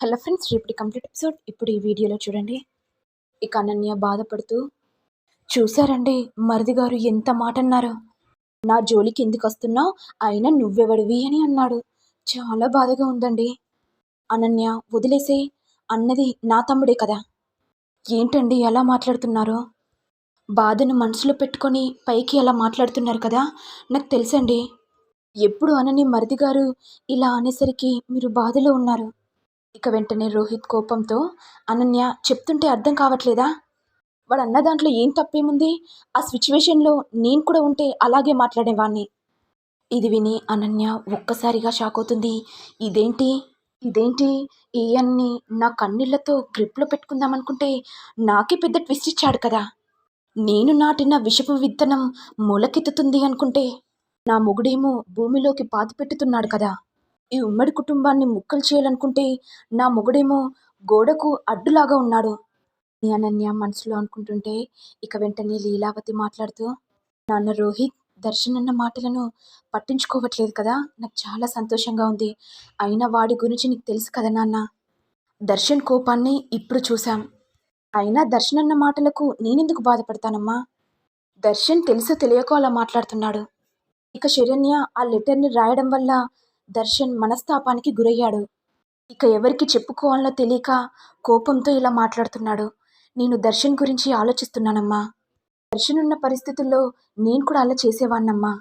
Hello friends రేపటి complete episode. ఇప్పుడు ఈ వీడియోలో చూడండి. ఇక అనన్య బాధపడుతూ చూశారండి మరిది గారు ఎంత మాట అన్నారు నా జోలికి ఎందుకు వస్తున్నావు అయినా నువ్వెవడివి అని అన్నాడు. చాలా బాధగా ఉందండి. అనన్య వదిలేసే అన్నది నా తమ్ముడే కదా. ఏంటండి ఎలా మాట్లాడుతున్నారు? బాధను మనసులో పెట్టుకొని పైకి అలా మాట్లాడుతున్నారు కదా? నాకు తెలుసండి. ఎప్పుడు అనని మరిది గారు ఇలా అనేసరికి మీరు బాధలో ఉన్నారు. ఇక వెంటనే రోహిత్ కోపంతో అనన్య చెప్తుంటే అర్థం కావట్లేదా? వాడు అన్న దాంట్లో ఏం తప్పేముంది? ఆ సిచ్యువేషన్లో నేను కూడా ఉంటే అలాగే మాట్లాడేవాణ్ణి. ఇది విని అనన్య ఒక్కసారిగా షాక్ అవుతుంది. ఇదేంటి? ఇదేంటి? ఈయన్ని నా కన్నీళ్ళతో గ్రిప్లో పెట్టుకుందాం అనుకుంటే నాకే పెద్ద ట్విస్ట్ ఇచ్చాడు కదా. నేను నాటిన విషపు విత్తనం మొలకెత్తుతుంది అనుకుంటే నా మొగుడేమో భూమిలోకి పాతి పెట్టుతున్నాడు కదా. ఈ ఉమ్మడి కుటుంబాన్ని ముక్కలు చేయాలనుకుంటే నా మొగుడేమో గోడకు అడ్డులాగా ఉన్నాడు. అని అనన్య మనసులో అనుకుంటుంటే ఇక వెంటనే లీలావతి మాట్లాడుతూ నాన్న రోహిత్ దర్శన్ అన్న మాటలను పట్టించుకోవట్లేదు కదా? నాకు చాలా సంతోషంగా ఉంది. అయినా వాడి గురించి నీకు తెలుసు కదా నాన్న? దర్శన్ కోపాన్ని ఇప్పుడు చూశాం. అయినా దర్శన్ అన్న మాటలకు నేనెందుకు బాధపడతానమ్మా? దర్శన్ తెలుసో తెలియకో అలా మాట్లాడుతున్నాడు. ఇక శరణ్య ఆ లెటర్ని రాయడం వల్ల దర్శన్ మనస్తాపానికి గురయ్యాడు. ఇక ఎవరికి చెప్పుకోవాలో తెలియక కోపంతో ఇలా మాట్లాడుతున్నాడు. నేను దర్శన్ గురించి ఆలోచిస్తున్నానమ్మా. దర్శన్ ఉన్న పరిస్థితుల్లో నేను కూడా అలా చేసేవాణ్ణమ్మా.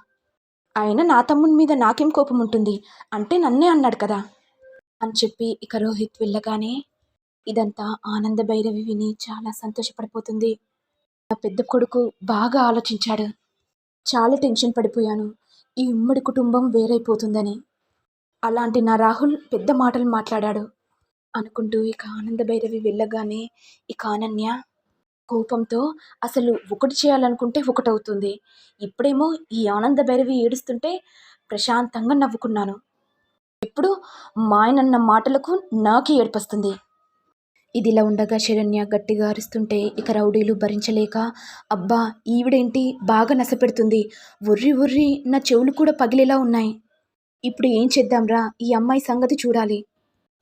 ఆయన నా తమ్ముని మీద నాకేం కోపం ఉంటుంది? అంటే నన్నే అన్నాడు కదా. అని చెప్పి ఇక రోహిత్ వెళ్ళగానే ఇదంతా ఆనంద భైరవి విని చాలా సంతోషపడిపోతుంది. నా పెద్ద కొడుకు బాగా ఆలోచించాడు. చాలా టెన్షన్ పడిపోయాను. ఈ ఉమ్మడి కుటుంబం వేరైపోతుందని. అలాంటి నా రాహుల్ పెద్ద మాటలు మాట్లాడాడు. అనుకుంటూ ఇక ఆనంద భైరవి వెళ్ళగానే ఇక అనన్య కోపంతో అసలు ఒకటి చేయాలనుకుంటే ఒకటవుతుంది. ఇప్పుడేమో ఈ ఆనంద భైరవి ఏడుస్తుంటే ప్రశాంతంగా నవ్వుకున్నాను. ఇప్పుడు మాయనన్న మాటలకు నాకు ఏడ్పస్తుంది. ఇదిలా ఉండగా శరణ్య గట్టిగా అరుస్తుంటే ఇక రౌడీలు భరించలేక అబ్బా ఈవిడేంటి? బాగా నసపెడుతుంది. ఉర్రి ఉర్రి నా చెవులు కూడా పగిలేలా ఉన్నాయి. ఇప్పుడు ఏం చేద్దాంరా? ఈ అమ్మాయి సంగతి చూడాలి.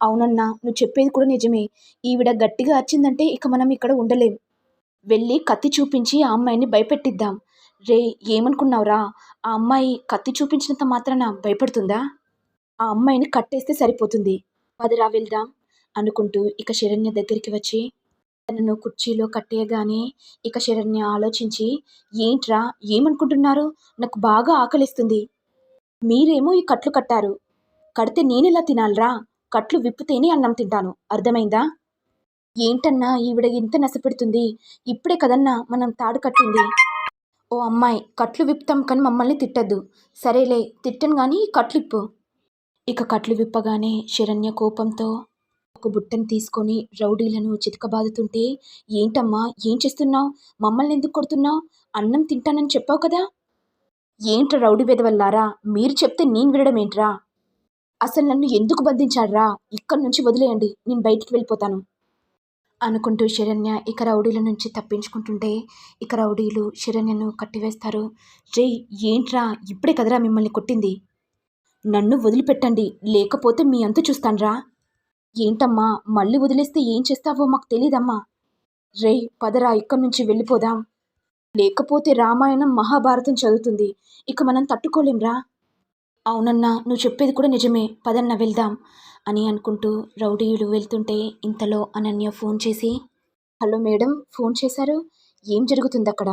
అవునన్నా నువ్వు చెప్పేది కూడా నిజమే. ఈవిడ గట్టిగా వచ్చిందంటే ఇక మనం ఇక్కడ ఉండలేం. వెళ్ళి కత్తి చూపించి ఆ అమ్మాయిని భయపెట్టిద్దాం. రే ఏమనుకున్నావురా? ఆ అమ్మాయి కత్తి చూపించినంత మాత్రాన భయపడుతుందా? ఆ అమ్మాయిని కట్టేస్తే సరిపోతుంది. పదిరా వెళ్దాం అనుకుంటూ ఇక శరణ్య దగ్గరికి వచ్చి తనను కుర్చీలో కట్టేయగానే ఇక శరణ్య ఆలోచించి ఏంట్రా ఏమనుకుంటున్నారు? నాకు బాగా ఆకలిస్తుంది. మీరేమో ఈ కట్లు కట్టారు. కడితే నేనెలా తినాలరా? కట్లు విప్పితేనే అన్నం తింటాను. అర్థమైందా? ఏంటన్నా ఈవిడ ఇంత నసపెడుతుంది? ఇప్పుడే కదన్నా మనం తాడు కట్టింది. ఓ అమ్మాయి కట్లు విప్పుతాం కానీ మమ్మల్ని తిట్టద్దు. సరేలే తిట్టను కానీ కట్లు ఇప్పు ఇక కట్లు విప్పగానే శరణ్య కోపంతో ఒక బుట్టను తీసుకొని రౌడీలను చితకబాదుతుంటే ఏంటమ్మా? ఏం చేస్తున్నావు? మమ్మల్ని ఎందుకు కొడుతున్నావు? అన్నం తింటానని చెప్పావు కదా? ఏంట్రా రౌడీ వెదవల్లారా మీరు చెప్తే నేను వినడం ఏంట్రా? అసలు నన్ను ఎందుకు బంధించాడ్రా? ఇక్కడి నుంచి వదిలేయండి నేను బయటికి వెళ్ళిపోతాను. అనుకుంటూ శరణ్య ఇక రౌడీల నుంచి తప్పించుకుంటుంటే ఇక రౌడీలు శరణ్యను కట్టివేస్తారు. రే ఏంట్రా? ఇప్పుడే కదరా మిమ్మల్ని కొట్టింది. నన్ను వదిలిపెట్టండి లేకపోతే మీ అంత చూస్తాన్రా. ఏంటమ్మా మళ్ళీ వదిలేస్తే ఏం చేస్తావో మాకు తెలీదమ్మా. రే పదరా ఇక్కడి నుంచి వెళ్ళిపోదాం. లేకపోతే రామాయణం మహాభారతం చదువుతుంది. ఇక మనం తట్టుకోలేంరా అవునన్నా నువ్వు చెప్పేది కూడా నిజమే. పదన్న వెళ్దాం అని అనుకుంటూ రౌడీయులు వెళ్తుంటే ఇంతలో అనన్య ఫోన్ చేసి హలో మేడం ఫోన్ చేశారు? ఏం జరుగుతుంది అక్కడ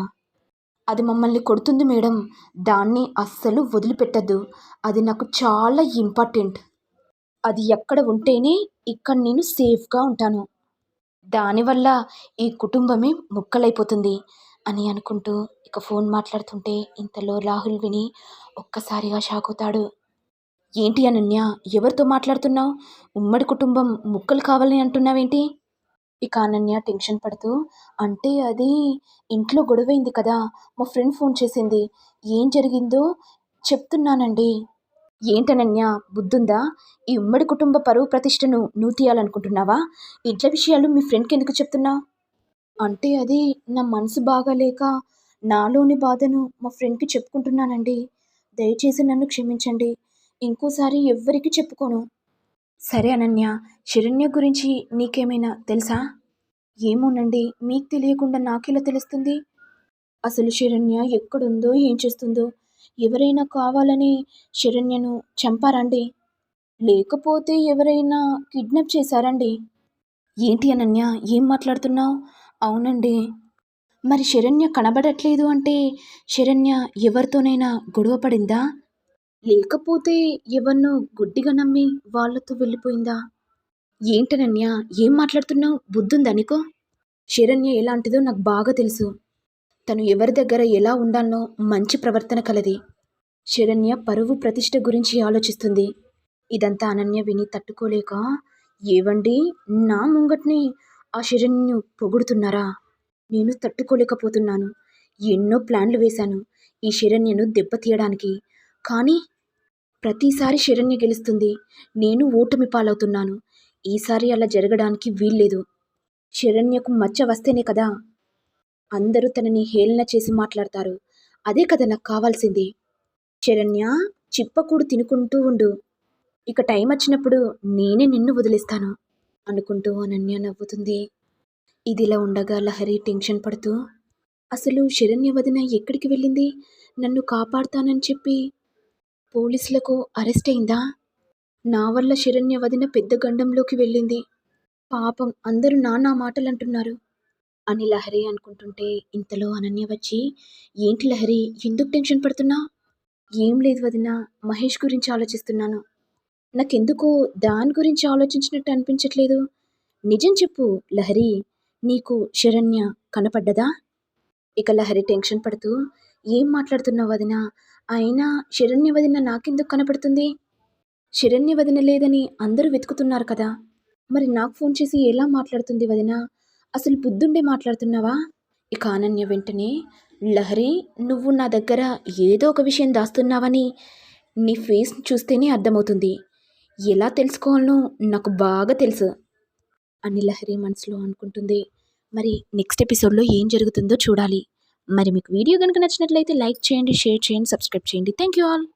అది మమ్మల్ని కొడుతుంది మేడం. దాన్ని అస్సలు వదిలిపెట్టద్దు. అది నాకు చాలా ఇంపార్టెంట్. అది ఎక్కడ ఉంటేనే ఇక్కడ నేను సేఫ్గా ఉంటాను. దానివల్ల ఈ కుటుంబమే ముక్కలైపోతుంది. అని అనుకుంటూ ఇక ఫోన్ మాట్లాడుతుంటే ఇంతలో రాహుల్ విని ఒక్కసారిగా షాక్ అవుతాడు. ఏంటి అనన్య ఎవరితో మాట్లాడుతున్నావు? ఉమ్మడి కుటుంబం ముక్కలు కావాలని అంటున్నావేంటి? ఇక అనన్య టెన్షన్ పడుతూ అంటే అది ఇంట్లో గొడవైంది కదా మా ఫ్రెండ్ ఫోన్ చేసింది ఏం జరిగిందో చెప్తున్నానండి. ఏంటనన్య బుద్ధుందా? ఈ ఉమ్మడి కుటుంబ పరువు ప్రతిష్టను నువ్వు తీయాలనుకుంటున్నావా? ఇంట్లో విషయాలు మీ ఫ్రెండ్కి ఎందుకు చెప్తున్నావు? అంటే అది నా మనసు బాగాలేక నాలోని బాధను మా ఫ్రెండ్కి చెప్పుకుంటున్నానండి. దయచేసి నన్ను క్షమించండి. ఇంకోసారి ఎవ్వరికి చెప్పుకోను. సరే అనన్య శరణ్య గురించి నీకేమైనా తెలుసా? ఏమోనండి మీకు తెలియకుండా నాకెలా తెలుస్తుంది? అసలు శరణ్య ఎక్కడుందో ఏం చేస్తుందో ఎవరైనా కావాలని శరణ్యను చంపారండి? లేకపోతే ఎవరైనా కిడ్నాప్ చేశారండి? ఏంటి అనన్య ఏం మాట్లాడుతున్నావు? అవునండి. మరి శరణ్య కనబడట్లేదు అంటే శరణ్య ఎవరితోనైనా గొడవ పడిందా? లేకపోతే ఎవరినో గుడ్డిగా నమ్మి వాళ్ళతో వెళ్ళిపోయిందా? ఏంటనన్య ఏం మాట్లాడుతున్నావు? బుద్ధుందా నీకో? శరణ్య ఎలాంటిదో నాకు బాగా తెలుసు. తను ఎవరి దగ్గర ఎలా ఉండాలనో మంచి ప్రవర్తన కలది. శరణ్య పరువు ప్రతిష్ట గురించి ఆలోచిస్తుంది. ఇదంతా అనన్య విని తట్టుకోలేక ఏవండి నా ముంగట్ని ఆ శరణ్ను పొగుడుతున్నారా? నేను తట్టుకోలేకపోతున్నాను. ఎన్నో ప్లాన్లు వేశాను ఈ శరణ్యను దెబ్బతీయడానికి కానీ ప్రతిసారి శరణ్య గెలుస్తుంది. నేను ఓటమి పాలవుతున్నాను. ఈసారి అలా జరగడానికి వీల్లేదు. శరణ్యకు మచ్చ వస్తేనే కదా? అందరూ తనని హేళన చేసి మాట్లాడతారు. అదే కదా నాకు కావాల్సింది. శరణ్య చిప్పకూడు తినుకుంటూ ఉండు. ఇక టైం వచ్చినప్పుడు నేనే నిన్ను వదిలేస్తాను. అనుకుంటూ అనన్య నవ్వుతుంది. ఇదిలా ఉండగా లహరి టెన్షన్ పడుతూ అసలు శరణ్య వదిన ఎక్కడికి వెళ్ళింది? నన్ను కాపాడుతానని చెప్పి పోలీసులకు అరెస్ట్ అయిందా? నా వల్ల శరణ్య వదిన పెద్ద గండంలోకి వెళ్ళింది. పాపం అందరూ నానా మాటలు అంటున్నారు అని లహరి అనుకుంటుంటే ఇంతలో అనన్య వచ్చి ఏంటి లహరి ఎందుకు టెన్షన్ పడుతున్నా? ఏం లేదు వదిన మహేష్ గురించి ఆలోచిస్తున్నాను. నాకెందుకో దాని గురించి ఆలోచించినట్టు అనిపించట్లేదు. నిజం చెప్పు లహరి. నీకు శరణ్య కనపడ్డదా? ఇక లహరి టెన్షన్ పడుతూ ఏం మాట్లాడుతున్నావు వదిన? అయినా శరణ్య వదిన నాకెందుకు కనపడుతుంది? శరణ్య వదిన లేదని అందరూ వెతుకుతున్నారు కదా. మరి నాకు ఫోన్ చేసి ఎలా మాట్లాడుతుంది వదిన? అసలు బుద్ధుండే మాట్లాడుతున్నావా? ఇక అనన్య వెంటనే లహరి నువ్వు నా దగ్గర ఏదో ఒక విషయం దాస్తున్నావని నీ ఫేస్ చూస్తేనే అర్థమవుతుంది. ఎలా తెలుసుకోవాలనో నాకు బాగా తెలుసు అని లహరి మనసులో అనుకుంటుంది. మరి నెక్స్ట్ ఎపిసోడ్లో ఏం జరుగుతుందో చూడాలి. మరి మీకు వీడియో కనుక నచ్చినట్లయితే లైక్ చేయండి షేర్ చేయండి సబ్స్క్రైబ్ చేయండి. Thank you all